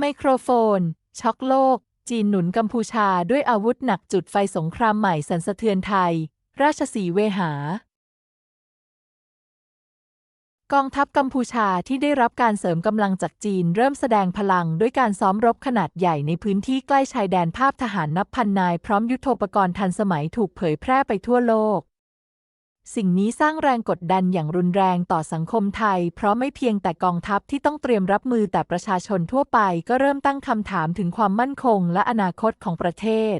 ไมโครโฟน ช็อกโลก จีนหนุนกัมพูชาด้วยอาวุธหนักจุดไฟสงครามใหม่สันสะเทือนไทย ราชสีเวหา กองทัพกัมพูชาที่ได้รับการเสริมกำลังจากจีนเริ่มแสดงพลังด้วยการซ้อมรบขนาดใหญ่ในพื้นที่ใกล้ชายแดนภาพทหารนับพันนายพร้อมยุทโธปกรณ์ทันสมัยถูกเผยแพร่ไปทั่วโลก สิ่งนี้สร้างแรงกดดันอย่างรุนแรงต่อสังคมไทย เพราะไม่เพียงแต่กองทัพที่ต้องเตรียมรับมือแต่ประชาชนทั่วไปก็เริ่มตั้งคำถามถึงความมั่นคงและอนาคตของประเทศ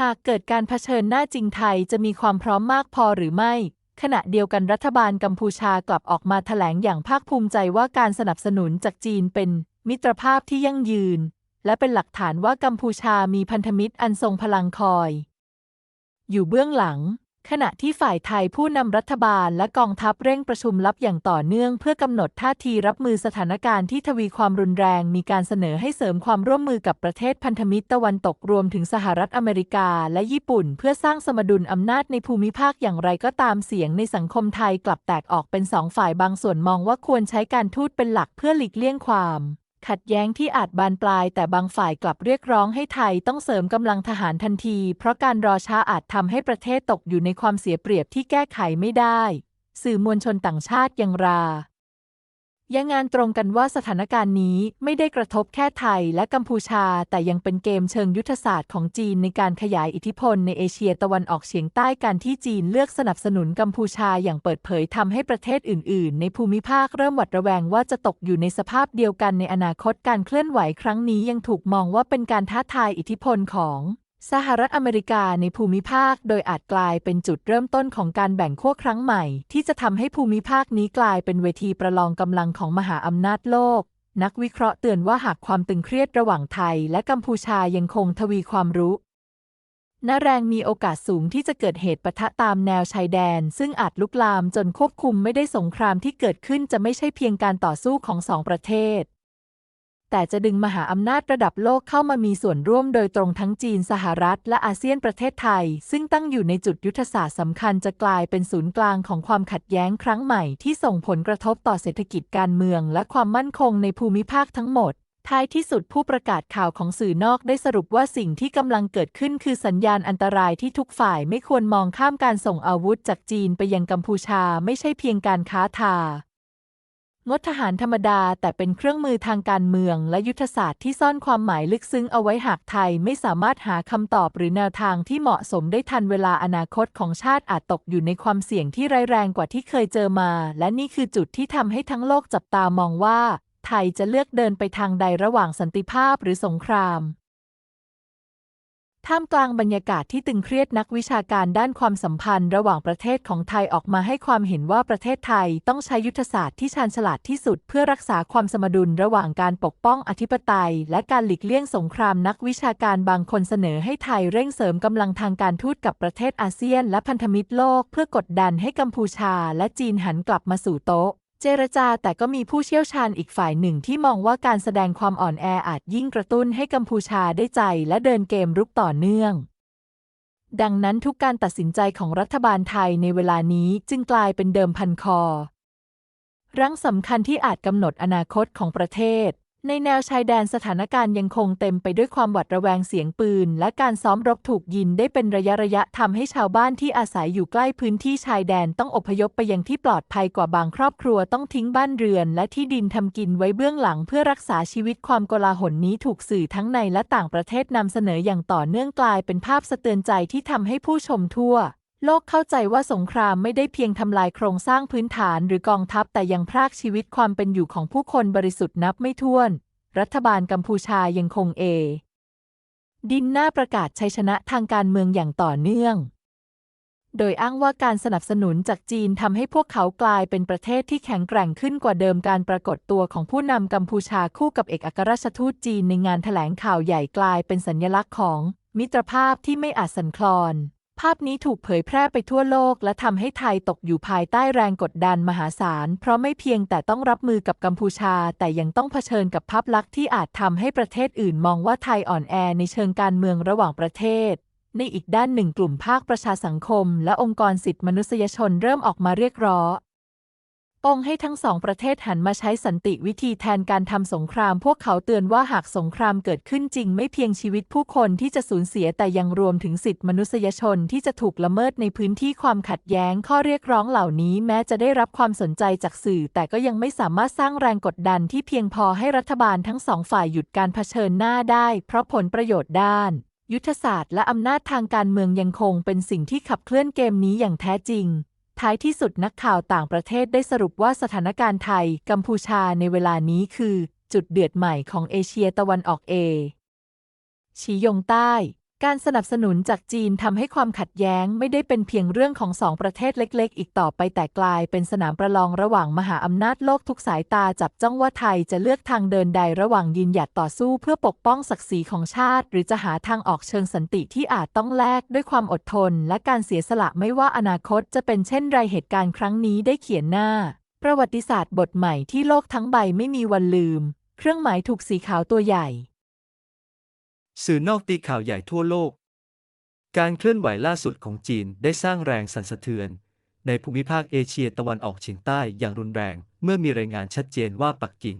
หากเกิดการเผชิญหน้าจริงไทยจะมีความพร้อมมากพอหรือไม่ ขณะเดียวกันรัฐบาลกัมพูชากลับออกมาแถลงอย่างภาคภูมิใจว่าการสนับสนุนจากจีนเป็นมิตรภาพที่ยั่งยืน และเป็นหลักฐานว่ากัมพูชามีพันธมิตรอันทรงพลังคอย อยู่เบื้องหลัง ขณะที่ฝ่ายไทยผู้นำรัฐบาลและกองทัพเร่งประชุมลับอย่างต่อเนื่อง เพื่อกำหนดท่าทีรับมือสถานการณ์ที่ทวีความรุนแรง มีการเสนอให้เสริมความร่วมมือกับประเทศพันธมิตรตะวันตกรวมถึงสหรัฐอเมริกาและญี่ปุ่น เพื่อสร้างสมดุลอำนาจในภูมิภาคอย่างไรก็ตามเสียงในสังคมไทยกลับแตกออกเป็นสองฝ่ายบางส่วนมองว่าควรใช้การทูตเป็นหลักเพื่อหลีกเลี่ยงความ ขัดแย้งที่อาจบานปลาย แต่บางฝ่ายกลับเรียกร้องให้ไทยต้องเสริมกำลังทหารทันที เพราะการรอช้าอาจทำให้ประเทศตกอยู่ในความเสียเปรียบที่แก้ไขไม่ได้ สื่อมวลชนต่างชาติยังรา ยังงานตรงกันว่าสถานการณ์นี้ไม่ได้กระทบแค่ไทยและกัมพูชา แต่ยังเป็นเกมเชิงยุทธศาสตร์ของจีนในการขยายอิทธิพลในเอเชียตะวันออกเฉียงใต้การที่จีนเลือกสนับสนุนกัมพูชาอย่างเปิดเผยทำให้ประเทศอื่น ๆ ในภูมิภาคเริ่มหวาดระแวงว่าจะตกอยู่ในสภาพเดียวกันในอนาคตการเคลื่อนไหวครั้งนี้ยังถูกมองว่าเป็นการท้าทายอิทธิพลของ สหรัฐอเมริกาในภูมิภาค โดยอาจกลายเป็นจุดเริ่มต้นของการแบ่งขั้วครั้งใหม่ ที่จะทำให้ภูมิภาคนี้กลายเป็นเวทีประลองกำลังของมหาอำนาจโลก นักวิเคราะห์เตือนว่าหากความตึงเครียดระหว่างไทย และกัมพูชายังคงทวีความรู้นแรงมีโอกาสสูงที่จะเกิดเหตุปะทะตามแนวชายแดน ซึ่งอาจลุกลามจนควบคุมไม่ได้สงครามที่เกิดขึ้นจะไม่ใช่เพียงการต่อสู้ของสองประเทศ แต่จะดึงมหาอำนาจระดับโลกเข้ามามีส่วนร่วมโดยตรงทั้งจีนสหรัฐ และอาเซียนประเทศไทย ซึ่งตั้งอยู่ในจุดยุทธศาสตร์สำคัญจะกลายเป็นศูนย์กลางของความขัดแย้งครั้งใหม่ที่ส่งผลกระทบต่อเศรษฐกิจการเมือง และความมั่นคงในภูมิภาคทั้งหมดท้ายที่สุดผู้ประกาศข่าวของสื่อนอกได้สรุปว่าสิ่งที่กำลังเกิดขึ้นคือสัญญาณอันตรายที่ทุกฝ่ายไม่ควรมองข้ามการส่งอาวุธจากจีนไปยังกัมพูชาไม่ใช่เพียงการค้าทา งดทหารธรรมดาแต่เป็นเครื่องมือทางการเมืองและยุทธศาสตร์ที่ซ่อนความหมายลึกซึ้งเอาไว้หากไทยไม่สามารถหาคำตอบหรือแนวทางที่เหมาะสมได้ทันเวลาอนาคตของชาติอาจตกอยู่ในความเสี่ยงที่ร้ายแรงกว่าที่เคยเจอมา และนี่คือจุดที่ทำให้ทั้งโลกจับตามองว่า ไทยจะเลือกเดินไปทางใดระหว่างสันติภาพหรือสงคราม ท่ามกลางบรรยากาศที่ตึงเครียดนักวิชาการด้านความสัมพันธ์ระหว่างประเทศของไทยออกมาให้ความเห็นว่าประเทศไทยต้องใช้ยุทธศาสตร์ที่ชาญฉลาดที่สุด เพื่อรักษาความสมดุลระหว่างการปกป้องอธิปไตย และการหลีกเลี่ยงสงครามนักวิชาการบางคนเสนอให้ไทยเร่งเสริมกำลังทางการทูตกับประเทศอาเซียน และพันธมิตรโลก เพื่อกดดันให้กัมพูชา และจีนหันกลับมาสู่โต๊ะ เจรจาแต่ก็มีผู้เชี่ยวชาญอีกฝ่ายหนึ่งที่มองว่าการแสดงความอ่อนแออาจยิ่งกระตุ้นให้กัมพูชาได้ใจและเดินเกมรุกต่อเนื่อง ดังนั้นทุกการตัดสินใจของรัฐบาลไทยในเวลานี้จึงกลายเป็นเดิมพันคอรั้งสำคัญที่อาจกำหนดอนาคตของประเทศ ในแนวชายแดนสถานการณ์ยังคงเต็มไปด้วยความหวาดระแวงเสียงปืน และการซ้อมรบถูกยินได้เป็นระยะระยะทำให้ชาวบ้านที่อาศัยอยู่ใกล้พื้นที่ชายแดนต้องอพยพไปยังที่ปลอดภัยกว่าบางครอบครัวต้องทิ้งบ้านเรือน และที่ดินทำกินไว้เบื้องหลังเพื่อรักษาชีวิตความโกลาหลนี้ถูกสื่อทั้งในและต่างประเทศนำเสนออย่างต่อเนื่องกลายเป็นภาพสะเตือนใจที่ทำให้ผู้ชมทั่ว โลกเข้าใจว่าสงครามไม่ได้เพียงทำลายโครงสร้างพื้นฐานหรือกองทัพแต่ยังพรากชีวิตความเป็นอยู่ของผู้คนบริสุทธิ์นับไม่ถ้วน รัฐบาลกัมพูชายังคงเอ ดินหน้าประกาศชัยชนะทางการเมืองอย่างต่อเนื่อง โดยอ้างว่าการสนับสนุนจากจีนทำให้พวกเขากลายเป็นประเทศที่แข็งแกร่งขึ้นกว่าเดิมการปรากฏตัวของผู้นำกัมพูชาคู่กับเอกอัครราชทูตจีนในงานแถลงข่าวใหญ่กลายเป็นสัญลักษณ์ของ มิตรภาพที่ไม่อาจสั่นคลอน ภาพนี้ถูกเผยแพร่ไปทั่วโลก และทำให้ไทยตกอยู่ภายใต้แรงกดดันมหาศาล เพราะไม่เพียงแต่ต้องรับมือกับกัมพูชา แต่ยังต้องเผชิญกับภาพลักษณ์ที่อาจทำให้ประเทศอื่นมองว่าไทยอ่อนแอในเชิงการเมืองระหว่างประเทศ ในอีกด้านหนึ่งกลุ่มภาคประชาสังคม และองค์กรสิทธิมนุษยชนเริ่มออกมาเรียกร้อง องให้ทั้งสองประเทศหันมาใช้สันติวิธีแทนการทำสงคราม พวกเขาเตือนว่าหากสงครามเกิดขึ้นจริง ไม่เพียงชีวิตผู้คนที่จะสูญเสียแต่ยังรวมถึงสิทธิมนุษยชนที่จะถูกละเมิดในพื้นที่ความขัดแย้ง ข้อเรียกร้องเหล่านี้แม้จะได้รับความสนใจจากสื่อ แต่ก็ยังไม่สามารถสร้างแรงกดดันที่เพียงพอให้รัฐบาลทั้งสองฝ่ายหยุดการเผชิญหน้าได้ เพราะผลประโยชน์ด้าน ยุทธศาสตร์และอำนาจทางการเมืองยังคงเป็นสิ่งที่ขับเคลื่อนเกมนี้อย่างแท้จริง ท้ายที่สุดนักข่าวต่างประเทศได้สรุปว่าสถานการณ์ไทย กัมพูชาในเวลานี้คือ จุดเดือดใหม่ของเอเชียตะวันออกเอชียงใต้ การสนับสนุนจากจีนทำให้ความขัดแย้งไม่ได้เป็นเพียงเรื่องของสองประเทศเล็ก ๆ อีกต่อไปแต่กลายเป็นสนามประลองระหว่างมหาอำนาจโลกทุกสายตาจับจ้องว่าไทยจะเลือกทางเดินใดระหว่างยืนหยัดต่อสู้เพื่อปกป้องศักดิ์ศรีของชาติ หรือจะหาทางออกเชิงสันติที่อาจต้องแลกด้วยความอดทน และการเสียสละไม่ว่าอนาคตจะเป็นเช่นไรเหตุการณ์ครั้งนี้ได้เขียนหน้า ประวัติศาสตร์บทใหม่ที่โลกทั้งใบไม่มีวันลืม เครื่องหมายถูกสีขาวตัวใหญ่ สื่อนอกตีข่าวใหญ่ทั่วโลก การเคลื่อนไหวล่าสุดของจีนได้สร้างแรงสั่นสะเทือน ในภูมิภาคเอเชียตะวันออกเฉียงใต้อย่างรุนแรง เมื่อมีรายงานชัดเจนว่าปักกิ่ง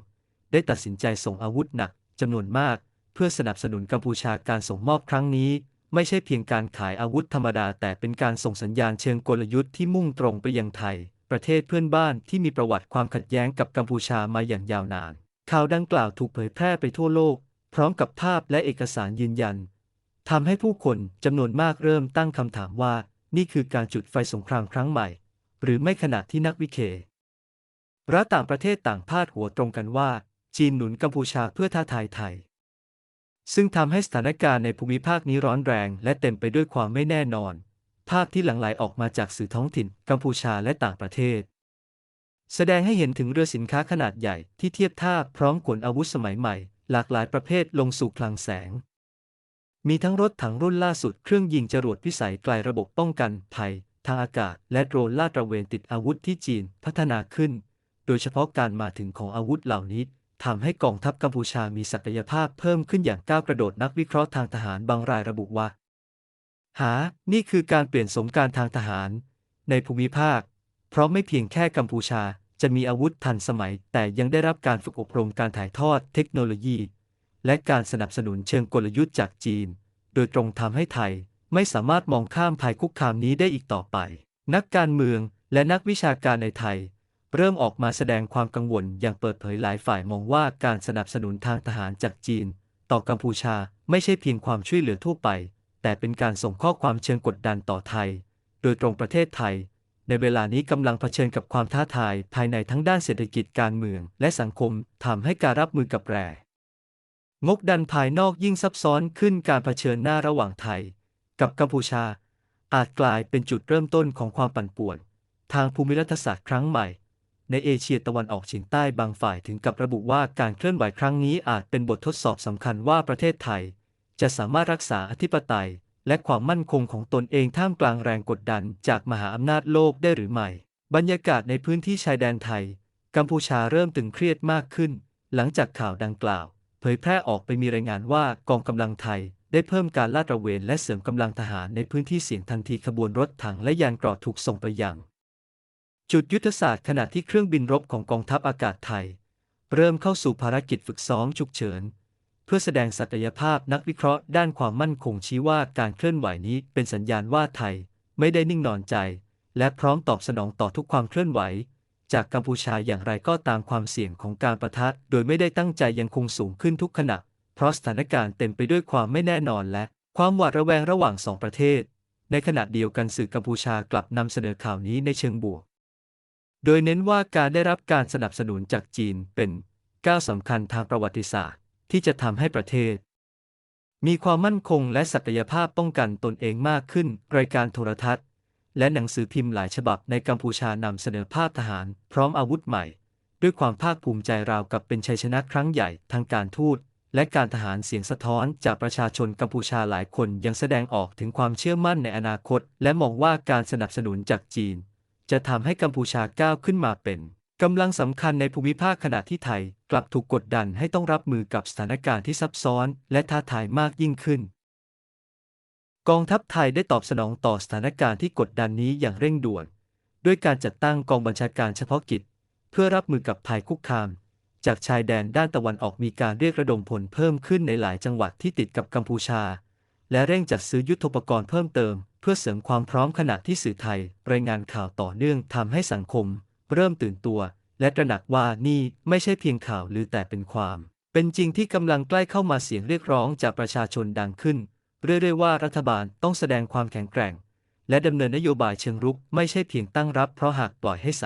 ได้ตัดสินใจส่งอาวุธหนักจำนวนมาก เพื่อสนับสนุนกัมพูชาการส่งมอบครั้งนี้ ไม่ใช่เพียงการขายอาวุธธรรมดา แต่เป็นการส่งสัญญาณเชิงกลยุทธ์ที่มุ่งตรงไปยังไทย ประเทศเพื่อนบ้านที่มีประวัติความขัดแย้งกับกัมพูชามาอย่างยาวนานข่าวดังกล่าวถูกเผยแพร่ไปทั่วโลก พร้อมกับภาพและเอกสารยืนยันทำให้ผู้คนจำนวนมากเริ่มตั้งคำถามว่า นี่คือการจุดไฟสงครามครั้งใหม่ หรือไม่ขณะที่นักวิเครัฐต่างประเทศต่างพาดหัวตรงกันว่า จีนหนุนกัมพูชาเพื่อท้าทายไทย ซึ่งทำให้สถานการณ์ในภูมิภาคนี้ร้อนแรง และเต็มไปด้วยความไม่แน่นอน ภาพที่หลั่งไหลออกมาจากสื่อท้องถิ่น กัมพูชาและต่างประเทศ แสดงให้เห็นถึงเรือสินค้าขนาดใหญ่ที่เทียบท่าพร้อมขนอาวุธสมัยใหม่ หลากหลายประเภทลงสู่คลังแสง มีทั้งรถถังรุ่นล่าสุดเครื่องยิงจรวดพิสัยไกลระบบป้องกันภัยทางอากาศ และโดรนลาดตระเวนติดอาวุธที่จีนพัฒนาขึ้น โดยเฉพาะการมาถึงของอาวุธเหล่านี้ทำให้กองทัพกัมพูชามีศักยภาพเพิ่มขึ้นอย่างก้าวกระโดดนักวิเคราะห์ทางทหารบางรายระบุว่า หา นี่คือการเปลี่ยนสมการทางทหาร ในภูมิภาค เพราะไม่เพียงแค่กัมพูชา จะมีอาวุธทันสมัย แต่ยังได้รับการฝึกอบรมการถ่ายทอดเทคโนโลยี และการสนับสนุนเชิงกลยุทธ์จากจีน โดยตรงทำให้ไทยไม่สามารถมองข้ามภัยคุกคามนี้ได้อีกต่อไป นักการเมืองและนักวิชาการในไทย เริ่มออกมาแสดงความกังวลอย่างเปิดเผยหลายฝ่ายมองว่าการสนับสนุนทางทหารจากจีน ต่อกัมพูชาไม่ใช่เพียงความช่วยเหลือทั่วไป แต่เป็นการส่งข้อความเชิงกดดันต่อไทย โดยตรงประเทศไทย ในเวลานี้กำลังเผชิญกับความท้าทายภายในทั้งด้านเศรษฐกิจการเมือง และสังคมทำให้การรับมือกับแรงกดันภายนอกยิ่งซับซ้อนขึ้นการเผชิญหน้าระหว่างไทย กับกัมพูชา อาจกลายเป็นจุดเริ่มต้นของความปั่นป่วน ทางภูมิรัฐศาสตร์ครั้งใหม่ ในเอเชียตะวันออกเฉียงใต้บางฝ่ายถึงกับระบุว่าการเคลื่อนไหวครั้งนี้อาจเป็นบททดสอบสำคัญว่าประเทศไทย จะสามารถรักษาอธิปไตย และความมั่นคงของตนเองท่ามกลางแรงกดดันจากมหาอำนาจโลกได้หรือไม่ บรรยากาศในพื้นที่ชายแดนไทย กัมพูชาเริ่มตึงเครียดมากขึ้น หลังจากข่าวดังกล่าว เผยแพร่ออกไปมีรายงานว่ากองกำลังไทย ได้เพิ่มการลาดตระเวนและเสริมกำลังทหารในพื้นที่เสี่ยงทันทีขบวนรถถังและยานเกราะถูกส่งไปยัง จุดยุทธศาสตร์ขณะที่เครื่องบินรบของกองทัพอากาศไทย เริ่มเข้าสู่ภารกิจฝึกซ้อมฉุกเฉิน พื่อแสดงศักยภาพนักวิเคราะห์ด้านความมั่นคงชี้ว่าการเคลื่อนไหวนี้เป็นสัญญาณว่าไทย ไม่ได้นิ่งนอนใจ และพร้อมตอบสนองต่อทุกความเคลื่อนไหว จากกัมพูชาอย่างไรก็ตามความเสี่ยงของการประทะโดยไม่ได้ตั้งใจยังคงสูงขึ้นทุกขณะ เพราะสถานการณ์เต็มไปด้วยความไม่แน่นอนและความหวาดระแวงระหว่างสองประเทศ ในขณะเดียวกันสื่อกัมพูชากลับนำเสนอข่าวนี้ในเชิงบวก โดยเน้นว่าการได้รับการสนับสนุนจากจีนเป็นก้าวสำคัญทางประวัติศาสตร์ ที่จะทำให้ประเทศ มีความมั่นคงและศักยภาพป้องกันตนเองมากขึ้น รายการโทรทัศน์ และหนังสือพิมพ์หลายฉบับในกัมพูชานำเสนอภาพทหาร พร้อมอาวุธใหม่ ด้วยความภาคภูมิใจราวกับเป็นชัยชนะครั้งใหญ่ทางการทูตและการทหารเสียงสะท้อนจากประชาชนกัมพูชาหลายคนยังแสดงออกถึงความเชื่อมั่นในอนาคต และมองว่าการสนับสนุนจากจีน จะทำให้กัมพูชาก้าวขึ้นมาเป็น กำลังสำคัญในภูมิภาคขณะที่ไทย กลับถูกกดดันให้ต้องรับมือกับสถานการณ์ที่ซับซ้อน และท้าทายมากยิ่งขึ้น กองทัพไทยได้ตอบสนองต่อสถานการณ์ที่กดดันนี้อย่างเร่งด่วน ด้วยการจัดตั้งกองบัญชาการเฉพาะกิจ เพื่อรับมือกับภัยคุกคาม จากชายแดนด้านตะวันออกมีการเรียกระดมพลเพิ่มขึ้นในหลายจังหวัดที่ติดกับกัมพูชา และเร่งจัดซื้อยุทโธปกรณ์เพิ่มเติม เพื่อเสริมความพร้อมขณะที่สื่อไทย รายงานข่าวต่อเนื่องทำให้สังคม เริ่มตื่นตัว และตระหนักว่านี่ไม่ใช่เพียงข่าวหรือแต่เป็นความ เป็นจริงที่กำลังใกล้เข้ามาเสียงเรียกร้องจากประชาชนดังขึ้น เรื่อยๆว่ารัฐบาลต้องแสดงความแข็งแกร่ง และดำเนินนโยบายเชิงรุกไม่ใช่เพียงตั้งรับเพราะหากปล่อยให้ใส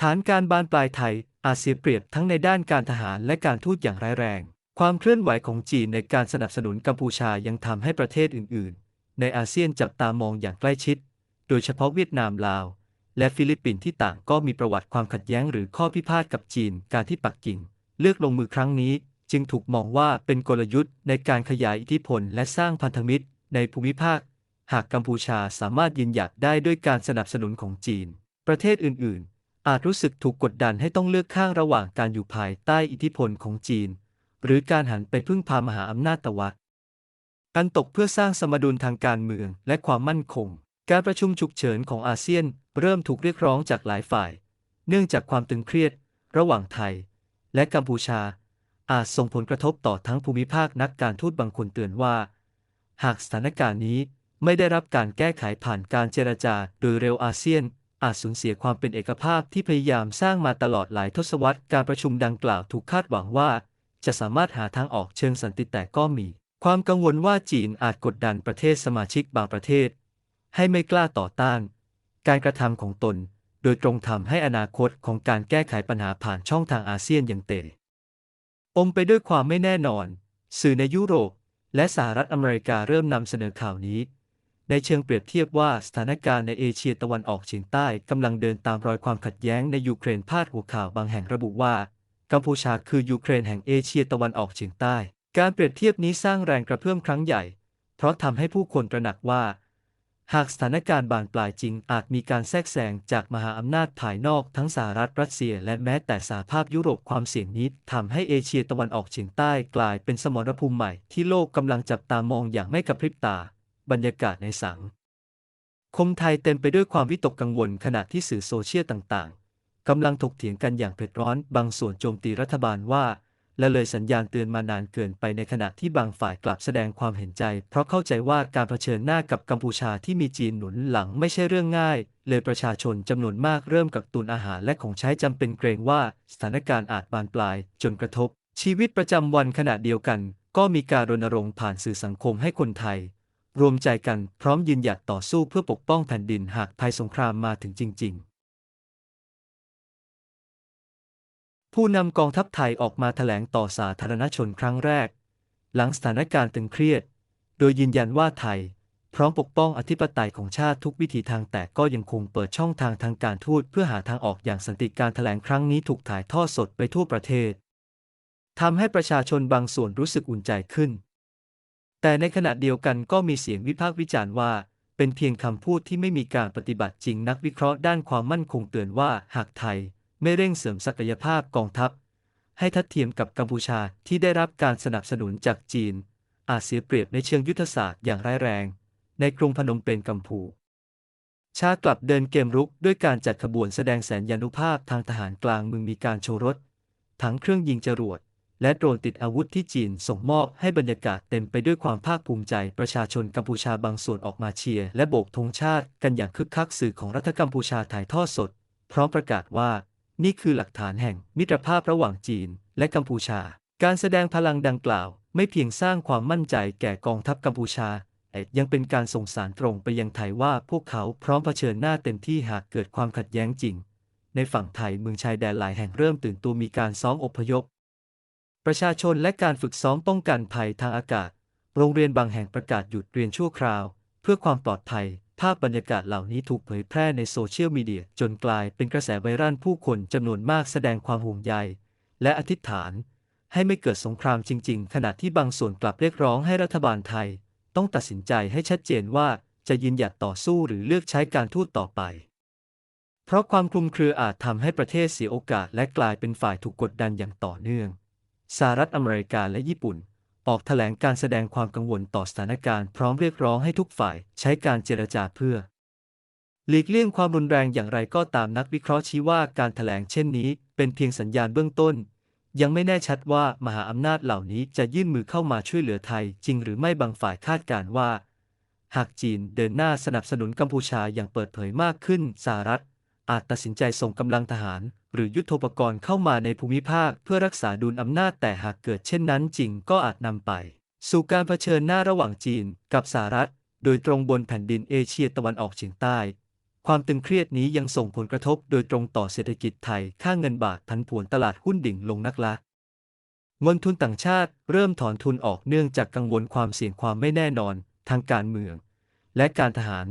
ฐานการบานปลายไทยอาจเสียเปรียบทั้งในด้านการทหารและการทูตอย่างร้ายแรง ความเคลื่อนไหวของจีนในการสนับสนุนกัมพูชายังทำให้ประเทศอื่น ๆ ในอาเซียนจับตามองอย่างใกล้ชิด โดยเฉพาะเวียดนามลาว และฟิลิปปินส์ที่ต่างก็มีประวัติความขัดแย้งหรือข้อพิพาทกับจีน การที่ปักกิ่ง เลือกลงมือครั้งนี้ จึงถูกมองว่าเป็นกลยุทธ์ในการขยายอิทธิพลและสร้างพันธมิตร ในภูมิภาค หากกัมพูชาสามารถยืนหยัดได้ด้วยการสนับสนุนของจีน ประเทศอื่น ๆ อาจรู้สึกถูกกดดันให้ต้องเลือกข้างระหว่างการอยู่ภายใต้อิทธิพลของจีน หรือการหันไปพึ่งพามหาอำนาจตะวันกันตกเพื่อสร้างสมดุลทางการเมืองและความมั่นคง การประชุมฉุกเฉินของอาเซียน เริ่มถูกเรียกร้องจากหลายฝ่าย เนื่องจากความตึงเครียด ระหว่างไทย และกัมพูชา อาจส่งผลกระทบต่อทั้งภูมิภาคนักการทูตบางคนเตือนว่า หากสถานการณ์นี้ไม่ได้รับการแก้ไขผ่านการเจรจาโดยเร็วอาเซียน อาจสูญเสียความเป็นเอกภาพที่พยายามสร้างมาตลอดหลายทศวรรษการประชุมดังกล่าวถูกคาดหวังว่า จะสามารถหาทางออกเชิงสันติแต่ก็มี ความกังวลว่าจีนอาจกดดันประเทศสมาชิกบางประเทศ ให้ไม่กล้าต่อต้าน การกระทำของตน โดยตรงทำให้อนาคตของการแก้ไขปัญหาผ่านช่องทางอาเซียนยังเตะอมไปด้วยความไม่แน่นอน สื่อในยุโรป และสหรัฐอเมริกาเริ่มนำเสนอข่าวนี้ ในเชิงเปรียบเทียบว่าสถานการณ์ในเอเชียตะวันออกเฉียงใต้กำลังเดินตามรอยความขัดแย้งในยูเครนพาดหัวข่าวบางแห่งระบุว่า กัมพูชาคือยูเครนแห่งเอเชียตะวันออกเฉียงใต้ การเปรียบเทียบนี้สร้างแรงกระเพื่อมครั้งใหญ่ เพราะทำให้ผู้คนตระหนักว่า หากสถานการณ์บานปลายจริงอาจมีการแทรกแซงจากมหาอำนาจภายนอกทั้งสหรัฐรัสเซีย และแม้แต่สหภาพยุโรปความเสี่ยงนี้ทำให้เอเชียตะวันออกเฉียงใต้กลายเป็นสมรภูมิใหม่ที่โลกกำลังจับตามองอย่างไม่กระพริบตา บรรยากาศในสังคมไทยเต็มไปด้วยความวิตกกังวลขณะที่สื่อโซเชียลต่างๆกำลังถกเถียงกันอย่างเผ็ดร้อน บางส่วนโจมตีรัฐบาลว่า และเลยสัญญาณเตือนมานานเกินไปในขณะที่บางฝ่ายกลับแสดงความเห็นใจ เพราะเข้าใจว่าการเผชิญหน้ากับกัมพูชาที่มีจีนหนุนหลังไม่ใช่เรื่องง่าย เลยประชาชนจำนวนมากเริ่มกักตุนอาหารและของใช้จำเป็นเกรงว่าสถานการณ์อาจบานปลาย จนกระทบ ชีวิตประจำวันขณะเดียวกัน ก็มีการรณรงค์ผ่านสื่อสังคมให้คนไทย รวมใจกันพร้อมยืนหยัดต่อสู้เพื่อปกป้องแผ่นดินหากภัยสงครามมาถึงจริง ๆ ผู้นำกองทัพไทยออกมาแถลงต่อสาธารณชนครั้งแรก หลังสถานการณ์ตึงเครียด โดยยืนยันว่าไทย พร้อมปกป้องอธิปไตยของชาติทุกวิถีทางแต่ก็ยังคงเปิดช่องทางทางการทูตเพื่อหาทางออกอย่างสันติการแถลงครั้งนี้ถูกถ่ายทอดสดไปทั่วประเทศทำให้ประชาชนบางส่วนรู้สึกอุ่นใจขึ้น แต่ในขณะเดียวกันก็มีเสียงวิพากษ์วิจารณ์ว่า เป็นเพียงคำพูดที่ไม่มีการปฏิบัติจริงนักวิเคราะห์ด้านความมั่นคงเตือนว่าหากไทย ไม่เร่งเสริมศักยภาพกองทัพ ให้ทัดเทียมกับกัมพูชาที่ได้รับการสนับสนุนจากจีน อาจเสียเปรียบในเชิงยุทธศาสตร์อย่างร้ายแรง ในกรุงพนมเปญกัมพูชากลับเดินเกมรุกด้วยการจัดขบวนแสดงแสนยานุภาพทางทหารกลางเมืองมีการโชว์รถ ทั้งเครื่องยิงจรวด และโดรนติดอาวุธที่จีนส่งมอบให้บรรยากาศเต็มไปด้วยความภาคภูมิใจ ประชาชนกัมพูชาบางส่วนออกมาเชียร์และโบกธงชาติกันอย่างคึกคักสื่อของรัฐกัมพูชาถ่ายทอดสด พร้อมประกาศว่า นี่คือหลักฐานแห่งมิตรภาพระหว่างจีนและกัมพูชา การแสดงพลังดังกล่าวไม่เพียงสร้างความมั่นใจแก่กองทัพกัมพูชาแต่ยังเป็นการส่งสารตรงไปยังไทยว่าพวกเขาพร้อมเผชิญหน้าเต็มที่หากเกิดความขัดแย้งจริง ในฝั่งไทยเมืองชายแดนหลายแห่งเริ่มตื่นตัวมีการซ้อมอพยพ ประชาชนและการฝึกซ้อมป้องกันภัยทางอากาศ โรงเรียนบางแห่งประกาศหยุดเรียนชั่วคราว เพื่อความปลอดภัย ภาพบรรยากาศเหล่านี้ถูกเผยแพร่ในโซเชียลมีเดียจนกลายเป็นกระแสไวรัลผู้คนจำนวนมากแสดงความห่วงใย และอธิษฐาน ให้ไม่เกิดสงครามจริง ๆ ขณะที่บางส่วนกลับเรียกร้องให้รัฐบาลไทย ต้องตัดสินใจให้ชัดเจนว่าจะยืนหยัดต่อสู้หรือเลือกใช้การทูตต่อไป เพราะความคลุมเครืออาจทำให้ประเทศเสียโอกาสและกลายเป็นฝ่ายถูกกดดันอย่างต่อเนื่องสหรัฐอเมริกาและญี่ปุ่น ออกแถลงการแสดงความกังวลต่อสถานการณ์พร้อมเรียกร้องให้ทุกฝ่ายใช้การเจรจาเพื่อ หลีกเลี่ยงความรุนแรงอย่างไรก็ตามนักวิเคราะห์ชี้ว่าการแถลงเช่นนี้ เป็นเพียงสัญญาณเบื้องต้น ยังไม่แน่ชัดว่ามหาอำนาจเหล่านี้จะยื่นมือเข้ามาช่วยเหลือไทย จริงหรือไม่บางฝ่ายคาดการณ์ว่า หากจีนเดินหน้าสนับสนุนกัมพูชาอย่างเปิดเผยมากขึ้นสหรัฐอาจตัดสินใจส่งกำลังทหาร หรือยุทโธปกรณ์เข้ามาในภูมิภาคเพื่อรักษาดุลอำนาจแต่หากเกิดเช่นนั้นจริงก็อาจนำไป สู่การเผชิญหน้าระหว่างจีนกับสหรัฐ โดยตรงบนแผ่นดินเอเชียตะวันออกเฉียงใต้ ความตึงเครียดนี้ยังส่งผลกระทบโดยตรงต่อเศรษฐกิจไทย ค่าเงินบาทพันผวนตลาดหุ้นดิ่งลงนักละเงินทุนต่างชาติเริ่มถอนทุนออกเนื่องจากกังวลความเสี่ยงความไม่แน่นอน ทางการเมือง และการทหาร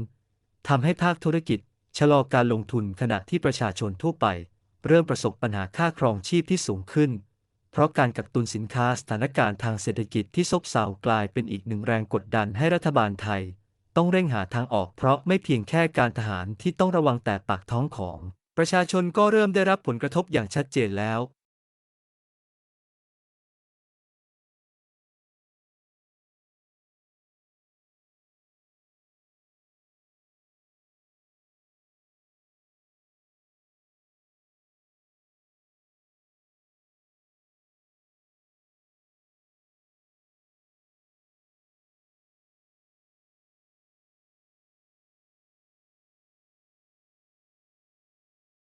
ทำให้ภาคธุรกิจชะลอการลงทุนขณะที่ประชาชนทั่วไป เริ่มประสบปัญหาค่าครองชีพที่สูงขึ้น เพราะการกักตุนสินค้าสถานการณ์ทางเศรษฐกิจที่ซบเซากลายเป็นอีกหนึ่งแรงกดดันให้รัฐบาลไทย ต้องเร่งหาทางออกเพราะไม่เพียงแค่การทหารที่ต้องระวังแต่ปากท้องของ ประชาชนก็เริ่มได้รับผลกระทบอย่างชัดเจนแล้ว